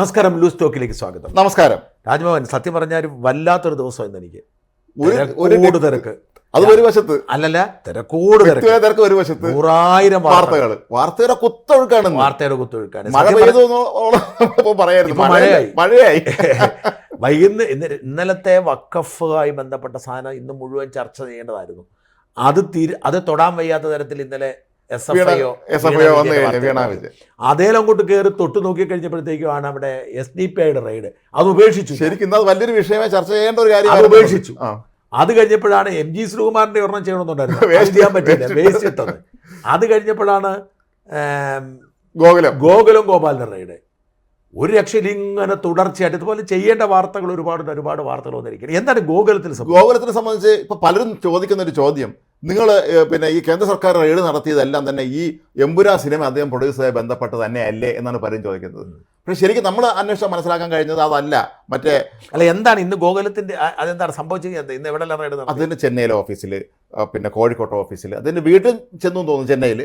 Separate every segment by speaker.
Speaker 1: നമസ്കാരം ലൂസ് ടോക്കിലേക്ക് സ്വാഗതം.
Speaker 2: നമസ്കാരം.
Speaker 1: രാജ്ഭവൻ സത്യം പറഞ്ഞാൽ വല്ലാത്തൊരു ദിവസം ഇന്ന് എനിക്ക് തിരക്കോട് തിരക്ക്.
Speaker 2: അത് ഒരു വശത്ത്.
Speaker 1: അല്ലല്ല തിരക്കോട് തിരക്ക്.
Speaker 2: ഒരു വശത്ത്.
Speaker 1: നൂറായിരം വാർത്തകൾ.
Speaker 2: വാർത്തയുടെ കുത്തൊഴുക്കാണ്
Speaker 1: വാർത്തയുടെ കുത്തൊഴുക്കാണ്.
Speaker 2: മഴ പെയ്തു പറയായിരുന്നു.
Speaker 1: മഴയായി.
Speaker 2: മഴയായി.
Speaker 1: വൈകുന്ന ഇന്ന് ഇന്നലത്തെ വക്കഫുമായി ബന്ധപ്പെട്ട സാധനം ഇന്ന് മുഴുവൻ ചർച്ച ചെയ്യേണ്ടതായിരുന്നു. അത് തീരെ അത് തൊടാൻ വയ്യാത്ത തരത്തിൽ ഇന്നലെ S F ഐയോ
Speaker 2: S F I വന്നു കഴിഞ്ഞു വീണ വിജയൻ
Speaker 1: അതേലും അങ്ങോട്ട് കയറി തൊട്ട് നോക്കി കഴിഞ്ഞപ്പോഴത്തേക്കുമാണ് അവിടെ എസ് ഡി പി ഐയുടെ റെയ്ഡ് അത് ഉപേക്ഷിച്ചു.
Speaker 2: ശരിക്കും അത് വലിയൊരു വിഷയമായി ചർച്ച ചെയ്യേണ്ട ഒരു
Speaker 1: അത്
Speaker 2: കാര്യം
Speaker 1: ഉപേക്ഷിച്ചു അത് കഴിഞ്ഞപ്പോഴാണ് എം ജി ശ്രീകുമാറിന്റെ ഒരെണ്ണം ചെയ്യണമെന്നുണ്ടായിരുന്നു. അത്
Speaker 2: Waste-
Speaker 1: ചെയ്യാൻ പറ്റില്ല
Speaker 2: waste
Speaker 1: വേസ്റ്റ് ഇട്ടത്. അത് കഴിഞ്ഞപ്പോഴാണ്
Speaker 2: ഗോകുലം.
Speaker 1: ഗോകുലം ഗോപാലിന്റെ റൈഡ് ഒരു രക്ഷയിൽ ഇങ്ങനെ തുടർച്ചയായിട്ട്. ഇതുപോലെ ചെയ്യേണ്ട വാർത്തകൾ ഒരുപാട് ഒരുപാട് വാർത്തകൾ വന്നിരിക്കുന്നത് എന്താണ് ഗോകുലത്തിന്?
Speaker 2: ഗോകുലത്തിനെ സംബന്ധിച്ച് ഇപ്പൊ പലരും ചോദിക്കുന്ന ഒരു ചോദ്യം. നിങ്ങൾ പിന്നെ ഈ കേന്ദ്ര സർക്കാർ റെയ്ഡ് നടത്തിയതെല്ലാം തന്നെ ഈ എമ്പുരാ സിനിമ അദ്ദേഹം പ്രൊഡ്യൂസറുമായി ബന്ധപ്പെട്ട് തന്നെ അല്ലേ എന്നാണ് പലരും ചോദിക്കുന്നത്. പക്ഷെ ശരിക്കും നമ്മൾ അന്വേഷണം മനസ്സിലാക്കാൻ കഴിഞ്ഞത് അതല്ല. മറ്റേ
Speaker 1: അല്ല എന്താണ് ഇന്ന് ഗോകുലത്തിന്റെ അതെന്താണ് സംഭവിച്ചത്? ഇന്ന് എവിടെ നടത്തി?
Speaker 2: അതിന് ചെന്നൈയിലെ ഓഫീസിൽ പിന്നെ കോഴിക്കോട്ടെ ഓഫീസിൽ അതിന് വീട്ടിൽ ചെന്നു തോന്നുന്നു ചെന്നൈയിൽ.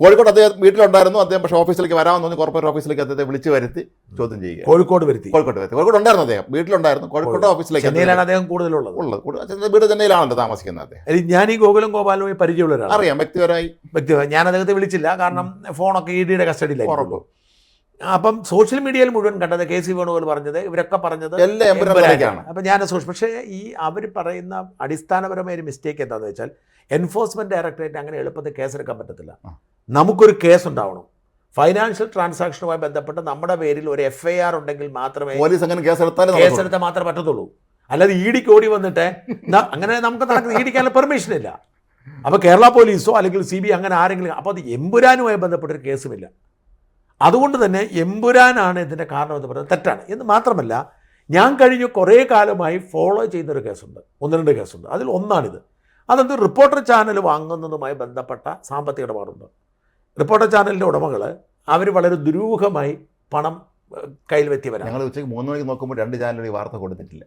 Speaker 2: കോഴിക്കോട് അദ്ദേഹം വീട്ടിലുണ്ടായിരുന്നു അദ്ദേഹം പക്ഷേ ഓഫീസിലേക്ക് വരാമെന്ന് തോന്നി കോർപ്പറേറ്റ് ഓഫീസിലേക്ക് അദ്ദേഹത്തെ വിളിച്ചു വരുത്തി ചോദ്യം ചെയ്യുക
Speaker 1: കോഴിക്കോട് വരുത്തി.
Speaker 2: കോഴിക്കോട്ട് വരുത്തി. കോഴിക്കോട് ഉണ്ടായിരുന്നു അദ്ദേഹം വീട്ടിലുണ്ടായിരുന്നു. കോഴിക്കോട്ടെ ഓഫീസിലേക്ക്
Speaker 1: ചെന്നൈയിലാണ് അദ്ദേഹം കൂടുതലുള്ളത്.
Speaker 2: ഉള്ളത്. വീട് ചെന്നൈയിലാണല്ലോ താമസിക്കുന്നത് അദ്ദേഹം.
Speaker 1: ഞാൻ ഈ ഗോകുലം ഗോപാലുമായി പരിചയമുള്ള
Speaker 2: അറിയാം വ്യക്തിപരമായി.
Speaker 1: വ്യക്തി ഞാൻ അദ്ദേഹത്തെ വിളിച്ചില്ല കാരണം ഫോണൊക്കെ ഇ ഡിയുടെ കസ്റ്റഡിയിലായിരുന്നു അപ്പം സോഷ്യൽ മീഡിയയിൽ മുഴുവൻ കണ്ടത് കെ സി വേണുഗോൾ പറഞ്ഞത് ഇവരൊക്കെ പറഞ്ഞത്
Speaker 2: എല്ലാം
Speaker 1: അപ്പം ഞാൻ സൂക്ഷിച്ചു പക്ഷേ ഈ അവർ പറയുന്ന അടിസ്ഥാനപരമായ ഒരു മിസ്റ്റേക്ക് എന്താണെന്ന് വെച്ചാൽ എൻഫോഴ്സ്മെന്റ് ഡയറക്ടറേറ്റ് അങ്ങനെ എളുപ്പത്തിൽ കേസെടുക്കാൻ പറ്റത്തില്ല. നമുക്കൊരു കേസ് ഉണ്ടാവണം. ഫൈനാൻഷ്യൽ ട്രാൻസാക്ഷനുമായി ബന്ധപ്പെട്ട് നമ്മുടെ പേരിൽ ഒരു എഫ് ഐ ആർ ഉണ്ടെങ്കിൽ മാത്രമേ
Speaker 2: പോലീസ് അങ്ങനെ കേസെടുത്താൽ
Speaker 1: കേസെടുത്താൽ മാത്രമേ പറ്റത്തുള്ളൂ. അല്ലാതെ ഇ ഡിക്ക് ഓടി വന്നിട്ട് അങ്ങനെ നമുക്ക് നടക്കുന്ന ഇ ഡിക്കാനുള്ള പെർമിഷൻ ഇല്ല. അപ്പോൾ കേരള പോലീസോ അല്ലെങ്കിൽ സി ബി അങ്ങനെ ആരെങ്കിലും അപ്പോൾ അത് എമ്പുരാനുമായി ബന്ധപ്പെട്ടൊരു കേസുമില്ല അതുകൊണ്ട് തന്നെ എമ്പുരാനാണ് ഇതിന്റെ കാരണമെന്ന് പറയുന്നത് തെറ്റാണ്. എന്ന് മാത്രമല്ല ഞാൻ കഴിഞ്ഞ കുറേ കാലമായി ഫോളോ ചെയ്യുന്നൊരു കേസുണ്ട്. ഒന്ന് രണ്ട് കേസുണ്ട്. അതിൽ ഒന്നാണിത്. അതെന്ത്? റിപ്പോർട്ടർ ചാനൽ വാങ്ങുന്നതുമായി ബന്ധപ്പെട്ട സാമ്പത്തിക ഇടപാടുണ്ട്. റിപ്പോർട്ടർ ചാനലിന്റെ ഉടമകൾ അവർ വളരെ ദുരൂഹമായി പണം കയ്യിൽ വെത്തിയവരാണ്.
Speaker 2: ഞങ്ങൾ ഉച്ചയ്ക്ക് മൂന്ന് മണിക്ക് നോക്കുമ്പോൾ രണ്ട് ചാനലിൽ വാർത്ത കൊടുത്തിട്ടില്ല.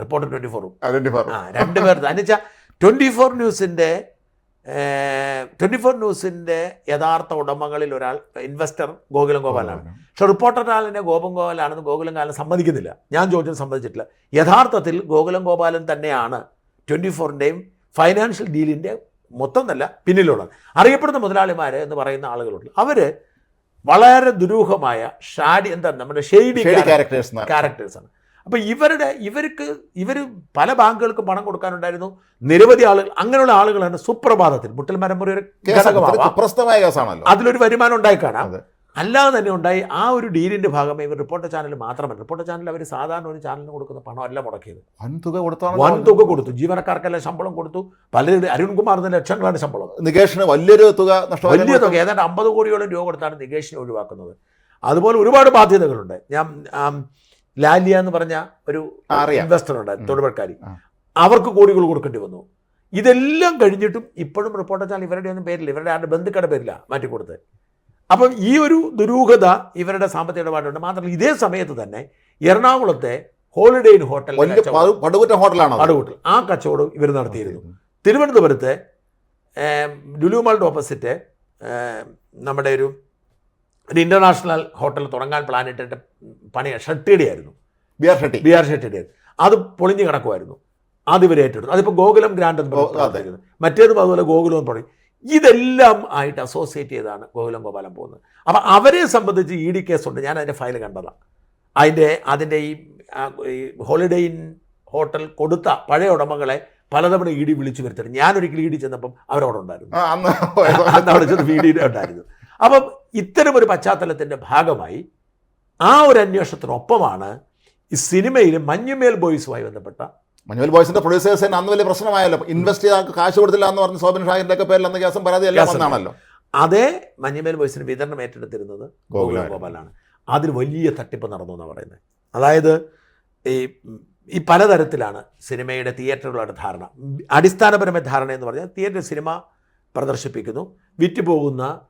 Speaker 1: റിപ്പോർട്ടർ ട്വന്റി ഫോറും
Speaker 2: ഫോർ
Speaker 1: ആ രണ്ട് പേർ. എന്ന് വെച്ചാൽ ട്വന്റി ഫോർ ന്യൂസിന്റെ ട്വന്റി ഫോർ ന്യൂസിന്റെ യഥാർത്ഥ ഉടമകളിൽ ഒരാൾ ഇൻവെസ്റ്റർ ഗോകുലം ഗോപാലാണ്. പക്ഷെ റിപ്പോർട്ടർ ഗോപം ഗോപാലാണെന്ന് ഗോകുലം കാലം സമ്മതിക്കുന്നില്ല. ഞാൻ ചോദിച്ചത് സമ്മതിച്ചിട്ടില്ല. യഥാർത്ഥത്തിൽ ഗോകുലം ഗോപാലൻ തന്നെയാണ് ട്വന്റി ഫോറിന്റെയും ഫൈനാൻഷ്യൽ ഡീലിന്റെ മൊത്തം നല്ല പിന്നിലുള്ളത്. അറിയപ്പെടുന്ന മുതലാളിമാർ എന്ന് പറയുന്ന ആളുകളുണ്ട്. അവർ വളരെ ദുരൂഹമായ ഷാഡി എന്താ നമ്മുടെ ഷെയ്ഡി
Speaker 2: ക്യാരക്ടേഴ്സ്
Speaker 1: ക്യാരക്ടേഴ്സാണ് അപ്പോൾ ഇവരുടെ ഇവർക്ക് ഇവർ പല ബാങ്കുകൾക്ക് പണം കൊടുക്കാനുണ്ടായിരുന്നു. നിരവധി ആളുകൾ അങ്ങനെയുള്ള ആളുകളാണ് സുപ്രഭാതത്തിൽ. മുട്ടൽ മരമുറി ഒരു
Speaker 2: പ്രസ്തമായ കേസാണല്ലോ.
Speaker 1: അതിലൊരു വരുമാനം ഉണ്ടായി കാണാം. അല്ലാതെ തന്നെ ഉണ്ടായി ആ ഒരു ഡീലിന്റെ ഭാഗമായി ഇവർ റിപ്പോർട്ടർ ചാനൽ മാത്രമല്ല. റിപ്പോർട്ടർ ചാനൽ അവർ സാധാരണ ഒരു ചാനലിന് കൊടുക്കുന്ന പണമല്ല മുടക്കിയത്.
Speaker 2: വൻ തുക കൊടുത്താണ്
Speaker 1: വൻ തുക കൊടുത്തു. ജീവനക്കാർക്കെല്ലാം ശമ്പളം കൊടുത്തു. പലരും അരുൺകുമാറിന് ലക്ഷങ്ങളാണ് ശമ്പളം.
Speaker 2: നികേഷിന് വലിയൊരു തുക
Speaker 1: വലിയ തുക ഏതാണ്ട് അമ്പത് കോടിയോളം രൂപ കൊടുത്താണ് നികേഷിനെ ഒഴിവാക്കുന്നത്. അതുപോലെ ഒരുപാട് ബാധ്യതകളുണ്ട്. ഞാൻ ലാലിയ എന്ന് പറഞ്ഞ ഒരു ഇൻവെസ്റ്റർ
Speaker 2: ഉണ്ടായിരുന്നു.
Speaker 1: തൊടുപുഴക്കാരി അവർക്ക് കോടികൾ കൊടുക്കേണ്ടി വന്നു. ഇതെല്ലാം കഴിഞ്ഞിട്ടും ഇപ്പോഴും റിപ്പോർട്ടർ ചാനൽ ഇവരുടെ ഒന്നും പേരില്ല. ഇവരുടെ ആരുടെ ബന്ധുക്കളുടെ പേരില്ല മാറ്റിക്കൊടുത്ത് അപ്പം ഈ ഒരു ദുരൂഹത ഇവരുടെ സാമ്പത്തിക ഇടപാടുണ്ട്. മാത്രമല്ല ഇതേ സമയത്ത് തന്നെ എറണാകുളത്തെ ഹോളിഡേ ഇൻ ഹോട്ടൽ
Speaker 2: പടുകുറ്റ ഹോട്ടലാണ്
Speaker 1: അടുകൂട്ടൽ ആ കച്ചവടം ഇവർ നടത്തിയിരുന്നു. തിരുവനന്തപുരത്ത് ലുലുമാളുടെ ഓപ്പോസിറ്റ് നമ്മുടെ ഒരു ഒരു ഇന്റർനാഷണൽ ഹോട്ടൽ തുടങ്ങാൻ പ്ലാൻ ഇട്ടിട്ട് പണി ഷെട്ടിയുടെയായിരുന്നു.
Speaker 2: B R Shetty
Speaker 1: B R ഷട്ടിയുടെ അത് പൊളിഞ്ഞു കിടക്കുമായിരുന്നു അത് ഇവർ ഏറ്റെടുത്തു. അതിപ്പോൾ ഗോകുലം ഗ്രാൻഡ് എന്ന്. മറ്റേതും അതുപോലെ ഗോകുലം എന്ന് പറയും. ഇതെല്ലാം ആയിട്ട് അസോസിയേറ്റ് ചെയ്താണ് ഗോകുലം ഗോപാലൻ പോകുന്നത്. അപ്പം അവരെ സംബന്ധിച്ച് ഇ ഡി ഉണ്ട്. ഞാൻ അതിന്റെ ഫയൽ കണ്ടതാണ് അതിന്റെ അതിന്റെ ഈ ഹോളിഡേ ഇൻ ഹോട്ടൽ കൊടുത്ത പഴയ ഉടമകളെ പലതവണ ഇ ഡി വിളിച്ചു വരുത്തണം ഞാനൊരിക്കലും ഇ ഡി ചെന്നപ്പം അവരവിടെ ഉണ്ടായിരുന്നു.
Speaker 2: അന്ന്
Speaker 1: അവിടെ ചെന്ന് വീഡിയോ ഉണ്ടായിരുന്നു. അപ്പം ഇത്തരം ഒരു പശ്ചാത്തലത്തിന്റെ ഭാഗമായി ആ ഒരു അന്വേഷണത്തിനൊപ്പമാണ് ഈ സിനിമയിൽ മഞ്ഞുമേൽ ബോയ്സുമായി ബന്ധപ്പെട്ട
Speaker 2: മഞ്ഞുമേൽ ബോയ്സിന്റെ പ്രൊഡ്യൂസേഴ്സ് തന്നെ അന്ന് വലിയ പ്രശ്നമായല്ലോ. ഇൻവെസ്റ്റ് ചെയ്താൽ കാശ് കൊടുത്തില്ല എന്ന് പറഞ്ഞ് സോബിൻ ഷാഹിന്റെ ഒക്കെ പേരിൽ അന്ന് കേസും പരാതി എല്ലാം വന്നാണല്ലോ.
Speaker 1: അതേ മഞ്ഞുമേൽ ബോയ്സിന് വിതരണം ഏറ്റെടുത്തിരുന്നത് ഗോകുലം. ഗോപാലാണ്. അതിൽ വലിയ തട്ടിപ്പ് നടന്നു എന്നാണ് പറയുന്നത്. അതായത് ഈ ഈ പലതരത്തിലാണ് സിനിമയുടെ തിയേറ്ററുകളുടെ ധാരണ. അടിസ്ഥാനപരമായ ധാരണ എന്ന് പറഞ്ഞാൽ തിയേറ്റർ സിനിമ പ്രദർശിപ്പിക്കുന്നു. വിറ്റുപോകുന്ന